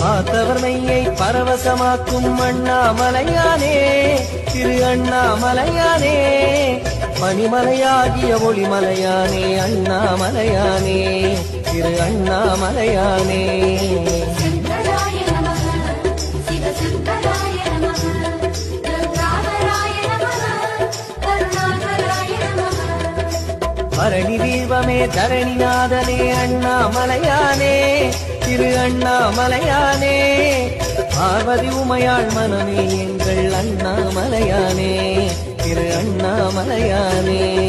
பார்த்தவர் மெய்யை பரவசமாக்கும் அண்ணாமலையானே திரு அண்ணாமலையானே பனிமலையாகிய ஒளிமலையானே அண்ணாமலையானே திரு அண்ணாமலையானே. பரணி தீபமே தரணிநாதனே அண்ணாமலையானே திரு அண்ணாமலையானே. பார்வதி உமையாள் மனமே எங்கள் அண்ணாமலையானே. திரு அண்ணாமலையானே.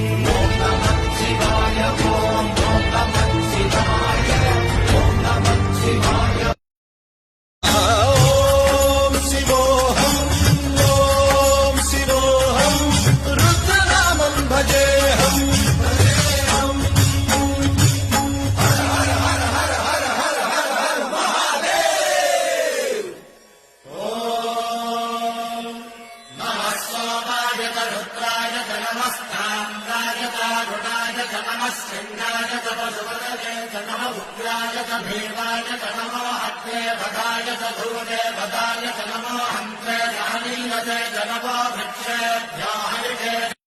च नमः शृङ्गाय च पशुपतये च नम उग्राय च भीमाय च नमो अग्ने भदाय च भूते भदाय च नमो हन्त्रे सहनीयते च नमो वृक्षेभ्यो हरिते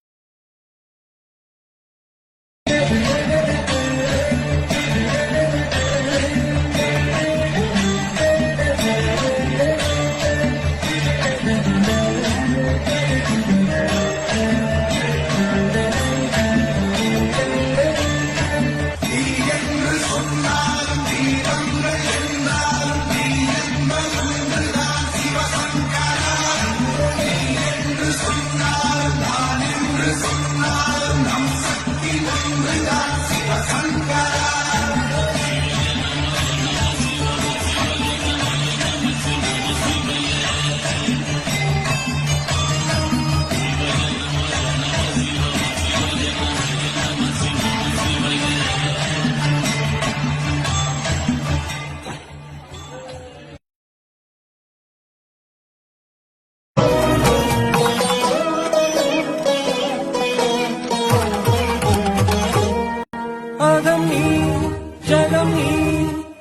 உலகம் நீ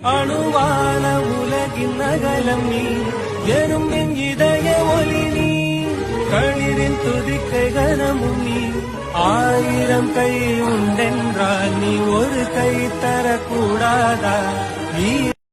அணுவான உலகின் அகலம் நீ எறும்பின் இதய ஒளி நீ களிரின் துதிக்கை கனமும் நீ. ஆயிரம் கை உண்டென்றால் நீ ஒரு கை தரக்கூடாதா? நீ